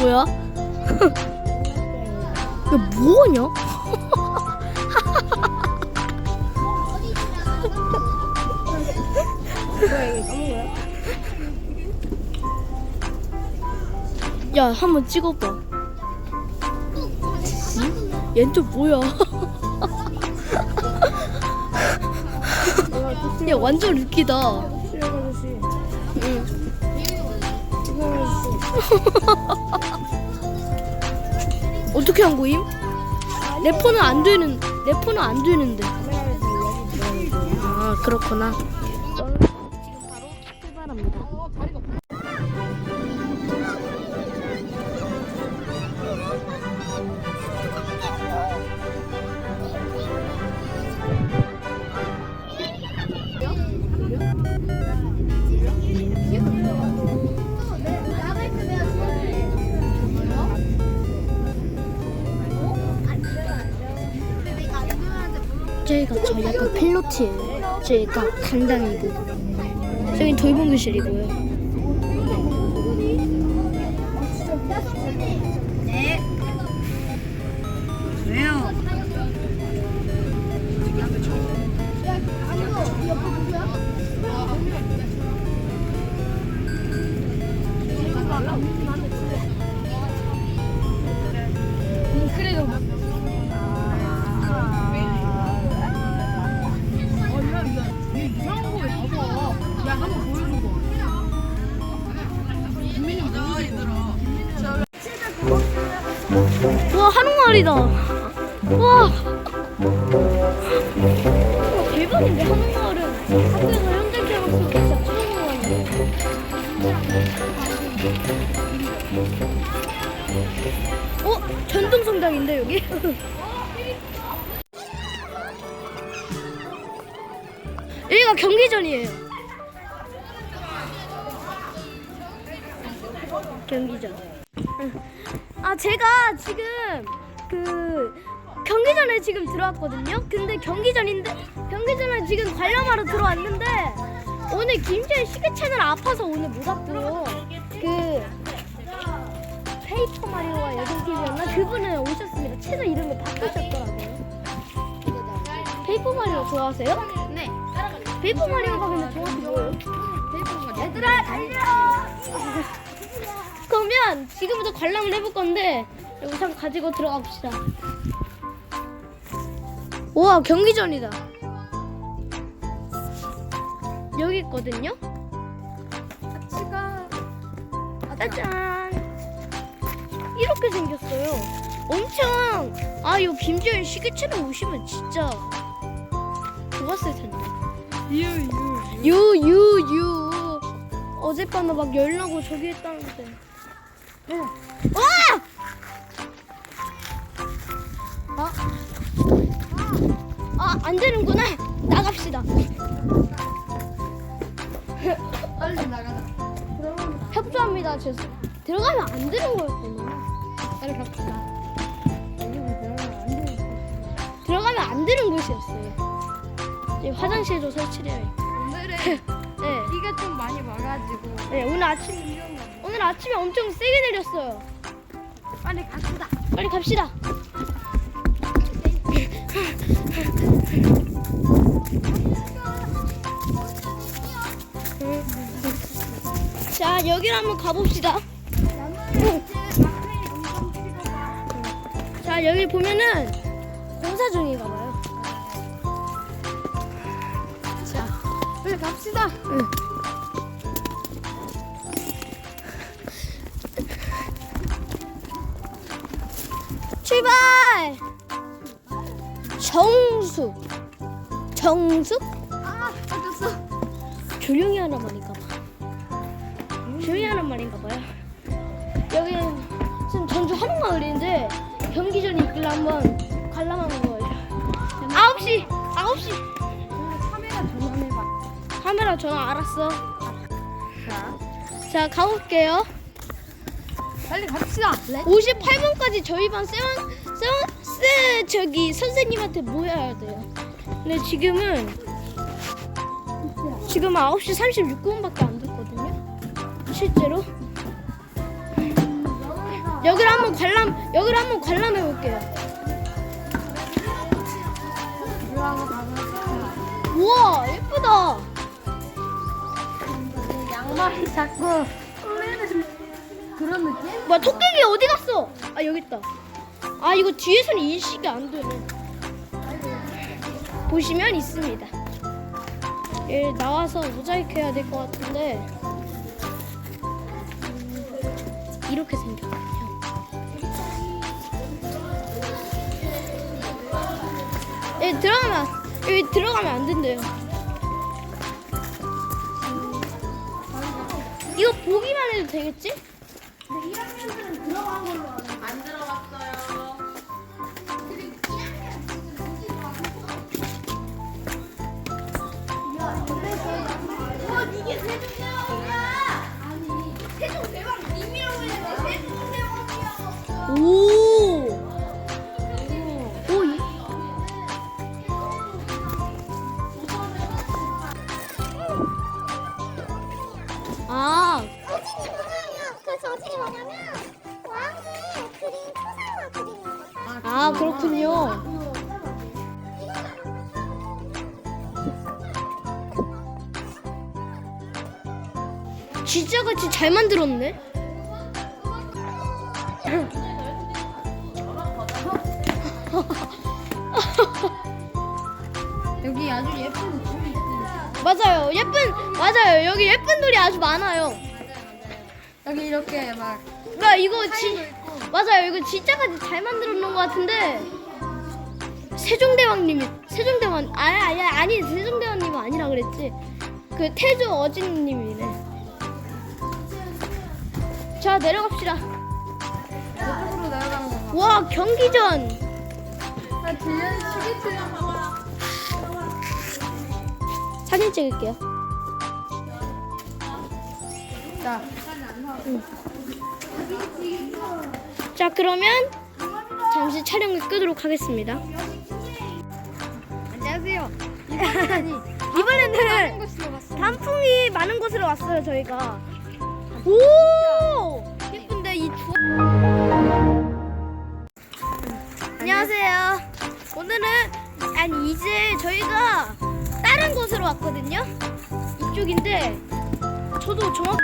뭐야? 이거 뭐냐? 야, 한번 찍어봐. 응? 얜또 뭐야? 야, 완전 웃기다. 응. 아저씨. 어떻게 한 거임? 내 폰은 안 되는, 내 폰은 안 되는데. 아, 그렇구나. 지금 바로 출발합니다. 저희가 저 약간 필로트예요. 저희가 강당이고 저기 돌봄 교실이고요. 그래요. 와 한옥마을이다. 와. 와, 대박인데 한옥마을은 학교에서 현대 교육 진짜 처음 와봤네. 어 전통 성당인데 여기? 여기가 경기전이에요. 경기전. 아 제가 지금 그 경기전에 지금 들어왔거든요. 근데 경기전인데 경기전에 지금 관람하러 들어왔는데 오늘 김재현 시계 채널 아파서 오늘 못 왔고요. 그 페이퍼 마리오와 여성 TV였나 그분은 오셨습니다. 채널 이름을 바꾸셨더라고요. 페이퍼 마리오 좋아하세요? 네. 페이퍼 마리오가 근데 정확히 뭐예요? 얘들아 달려! 그러면 지금부터 관람을 해볼 건데 영상 가지고 들어가 봅시다. 우와 경기전이다. 여기 있거든요. 치가 짜잔. 이렇게 생겼어요. 엄청 아 요 김재현 시계채널 오시면 진짜 좋았을 텐데. 유유유 어젯밤에 막 열나고 저기 했다는데 와! 아, 아, 안 되는구나. 나갑시다. 빨리 나가자. 협조합니다. 죄송. 들어가면 안 되는 거였구나. 빨리 갑시다. 들어가면 안 되는 곳이었어요. 이제 화장실도 설치되어 있고. 오늘은 네. 비가 좀 많이 와가지고 네, 오늘 아침 오늘 아침에 엄청 세게 내렸어요. 빨리 갑시다. 빨리 갑시다. 자, 여기로 한번 가봅시다. 자, 여기 보면은 공사 중인가 봐요. 자, 빨리 갑시다. 응. 출발! 정숙. 정숙? 아, 어졌어. 조용히 하란 말인가 봐. 조용히 하란 말인가 봐요. 여기는 지금 전주 한옥마을인데 경기전이 있길래 한번 관람하는 거예요. 9시! 9시! 카메라 전환해봐. 카메라 전화 알았어. 자, 자, 가볼게요. 빨리 갑시다. 58분까지 저희 반 쌤, 쌤, 쌤, 저기 선생님한테 모여야 돼요. 근데 지금은 지금 9시 36분밖에 안 됐거든요. 실제로. 여기를 한번 관람 여기를 한번 관람해 볼게요. 우와 예쁘다. 양말이 자꾸 그런 느낌? 뭐야 토끼기 어디 갔어? 아 여기 있다. 아 이거 뒤에서는 인식이 안 되네. 보시면 있습니다. 얘 나와서 모자이크 해야 될 것 같은데 음, 이렇게 생겼거든요. 얘 들어가면 여기 들어가면 안 된대요. 이거 보기만 해도 되겠지? 안 들어갔어 아 그렇군요. 진짜 같이 잘 만들었네. 여기 아주 예쁜 돌이 있어. 맞아요. 예쁜 맞아요. 여기 예쁜 돌이 아주 많아요. 여기 이렇게 막 그러니까 이거 진 맞아요. 이거 진짜 같이 잘 만들어 놓은 것 같은데 세종대왕님이 세종대왕 아니 아니 아니 세종대왕님은 아니라 그랬지. 그 태조 어진님이네. 자 내려갑시다. 이쪽으로 내려가는 거 봐. 와 경기전. 나 딜련 시리즈 사진 찍을게요. 자, 자 그러면 잠시 촬영을 끄도록 하겠습니다. 안녕하세요. 이번에는. 단풍이 많은 곳으로 왔어요 저희가. 오 예쁜데 이 주. 안녕하세요. 오늘은 아니 이제 저희가 다른 곳으로 왔거든요. 이쪽인데 저도 정확.